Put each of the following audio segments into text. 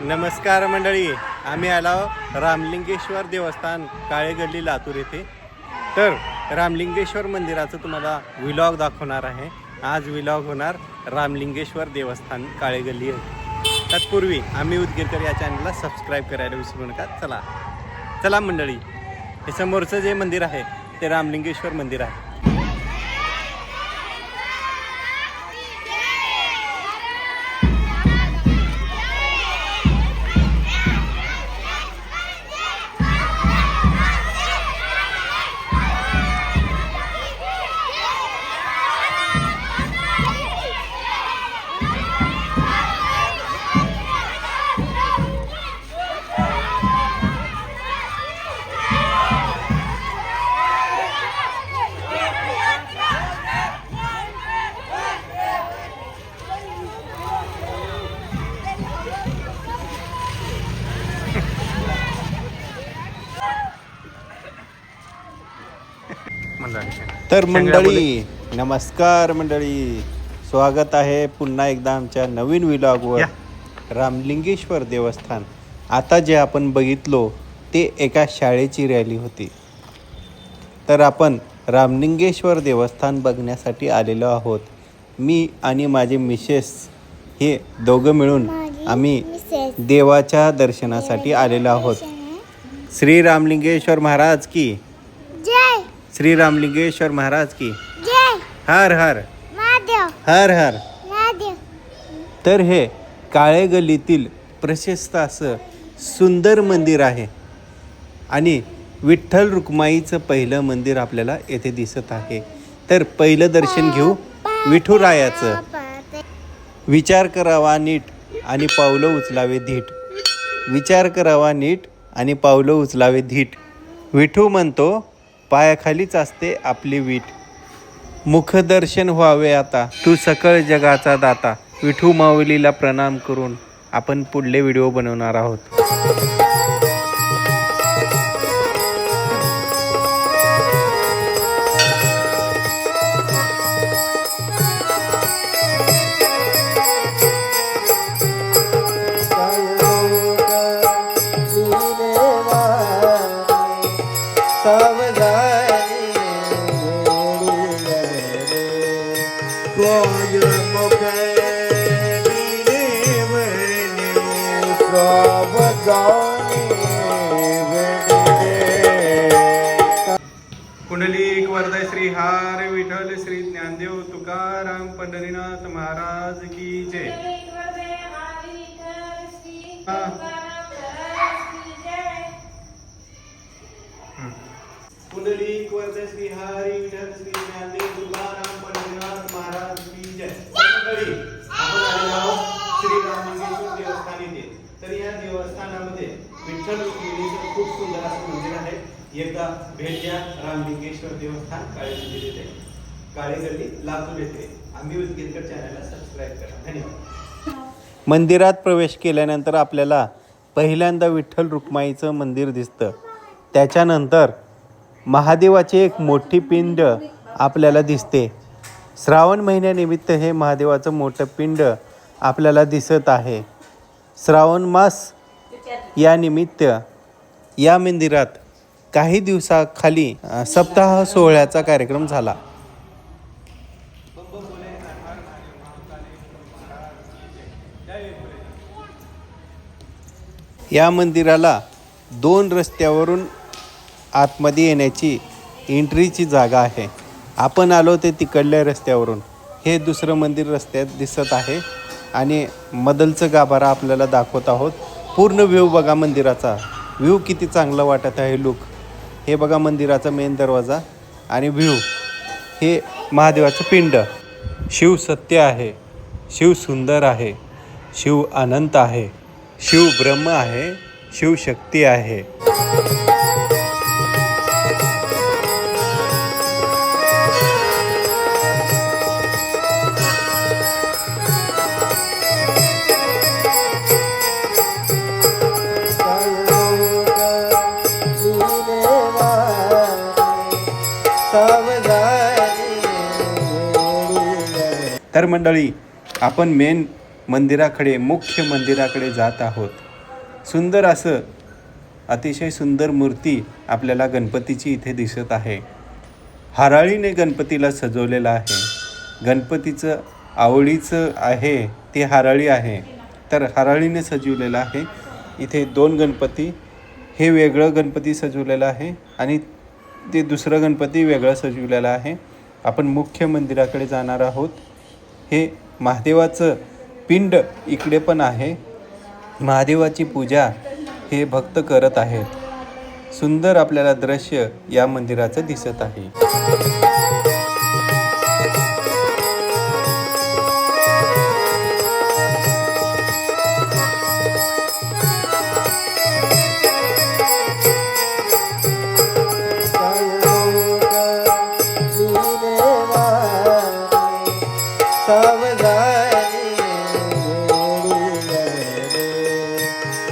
नमस्कार मंडळी आम्ही आलो रामलिंगेश्वर देवस्थान काळे गल्ली लातूर येथे. तर रामलिंगेश्वर मंदिराचं तुम्हाला विलॉग दाखवणार आहे. आज विलॉग होणार रामलिंगेश्वर देवस्थान काळे गल्ली तत्पूर्वी आम्ही उदगीरकर या चॅनलला सबस्क्राईब करायला विसरू नका. चला. चला मंडळी हे समोरचं जे मंदिर आहे ते रामलिंगेश्वर मंदिर आहे. तर मंडळी नमस्कार मंडळी. स्वागत आहे पुन्हा एकदा आमच्या नवीन विलॉगवर रामलिंगेश्वर देवस्थान. आता जे आपण बघितलो ते एका शाळेची रॅली होती. तर आपण रामलिंगेश्वर देवस्थान बघण्यासाठी आलेलो आहोत. मी आणि माझे मिसेस हे दोघं मिळून आम्ही देवाच्या दर्शनासाठी आलेलो आहोत. श्री रामलिंगेश्वर महाराज की श्री रामलिंगेश्वर महाराज की। जय। हर हर। महादेव। हर हर। महादेव। तर हे काळे गल्लीतील प्रशस्त असं सुंदर मंदिर आहे आणि विठ्ठल रुक्माईचं पहिलं मंदिर आपल्याला येथे दिसत आहे. तर पहिलं दर्शन घेऊ विठुरायाचं. विचार करावा नीट आणि पावलं उचलावे धीट. विचार करावा नीट आणि पावलं उचलावे धीट. विठू म्हणतो पायाखालीच असते आपली वीट. मुखदर्शन व्हावे आता. तू सकळ जगाचा दाता. विठू माऊलीला प्रणाम करून आपण पुढले व्हिडिओ बनवणार आहोत. कुंडलिक वरदय श्री हार विठ्ठल श्री ज्ञानदेव तुकाराम पंढरीनाथ महाराज की जय. कुंडलिक वरदय श्री हरी विठ्ठल श्री ज्ञानदेव तुकाराम पंढरीनाथ महाराज की जय मंडळी, आपण आलेलो आहोत श्री रामलिंगेश्वर देवस्थान येथे तर या देवस्थानामध्ये विठ्ठल रुक्मिणीचं खूप सुंदर असं मंदिर आहे. एकदा भेट द्या. रामलिंगेश्वर देवस्थान काळे मंदिर येते काळे गल्ली लातूर येते आम्ही उदगीरकर चॅनलला सबस्क्राईब करा. धन्यवाद. मंदिरात प्रवेश केल्यानंतर आपल्याला पहिल्यांदा विठ्ठल रुक्माईचं मंदिर दिसतं. त्याच्यानंतर महादेवाची एक मोठी पिंड आपल्याला दिसते. श्रावण महिन्यानिमित्त हे महादेवाचं मोठं पिंड आपल्याला दिसत आहे. श्रावण मास या निमित्त या मंदिरात काही दिवसाखाली सप्ताह सोहळ्याचा कार्यक्रम झाला. या मंदिराला दोन रस्त्यावरून आतमध्ये येण्याची एंट्रीची जागा आहे. आपण आलो ते तिकडल्या रस्त्यावरून. हे दुसरं मंदिर रस्त्यात दिसत आहे आणि मदलचं गाभारा आपल्याला दाखवत आहोत. पूर्ण व्ह्यू बघा मंदिराचा. व्ह्यू किती चांगला वाटत आहे लुक हे बघा मंदिराचा मेन दरवाजा आणि व्ह्यू हे महादेवाचं पिंड. शिव सत्य आहे शिव सुंदर आहे शिव अनंत आहे शिव ब्रह्म आहे शिव शक्ती आहे. तर मंडळी आपण मेन मंदिराकडे मुख्य मंदिराकडे जात आहोत. सुंदर असं अतिशय सुंदर मूर्ती आपल्याला गणपतीची इथे दिसत आहे. हराळीने गणपतीला सजवलेलं आहे. गणपतीचं आवडीचं आहे ते हराळी आहे. तर हराळीने सजवलेलं आहे. इथे दोन गणपती हे वेगळं गणपती सजवलेलं आहे आणि ते दुसरं गणपती वेगळं सजवलेलं आहे. आपण मुख्य मंदिराकडे जाणार आहोत. हे महादेवाचं पिंड इकडे पण आहे. महादेवाची पूजा हे भक्त करत आहेत. सुंदर आपल्याला दृश्य या मंदिराचं दिसत आहे.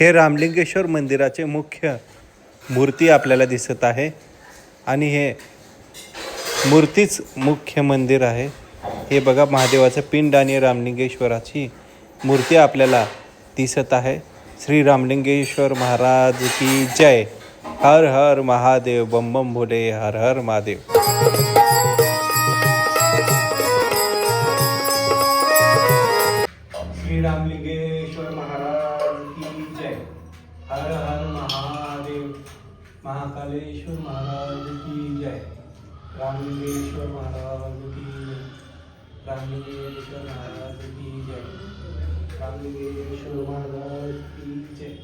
हे रामलिंगेश्वर मंदिराचे मुख्य मूर्ती आपल्याला दिसत आहे. आणि हे मूर्तीच मुख्य मंदिर आहे. हे बघा महादेवाचं पिंड आणि रामलिंगेश्वराची मूर्ती आपल्याला दिसत आहे. श्री रामलिंगेश्वर महाराज की जय. हर हर महादेव बम बम भोले हर हर महादेव. महाकालेश्वर महाराज की जय रामलिंगेश्वर महाराज की जय रामलिंगेश्वर महाराज की जय रामलिंगेश्वर महाराज की जय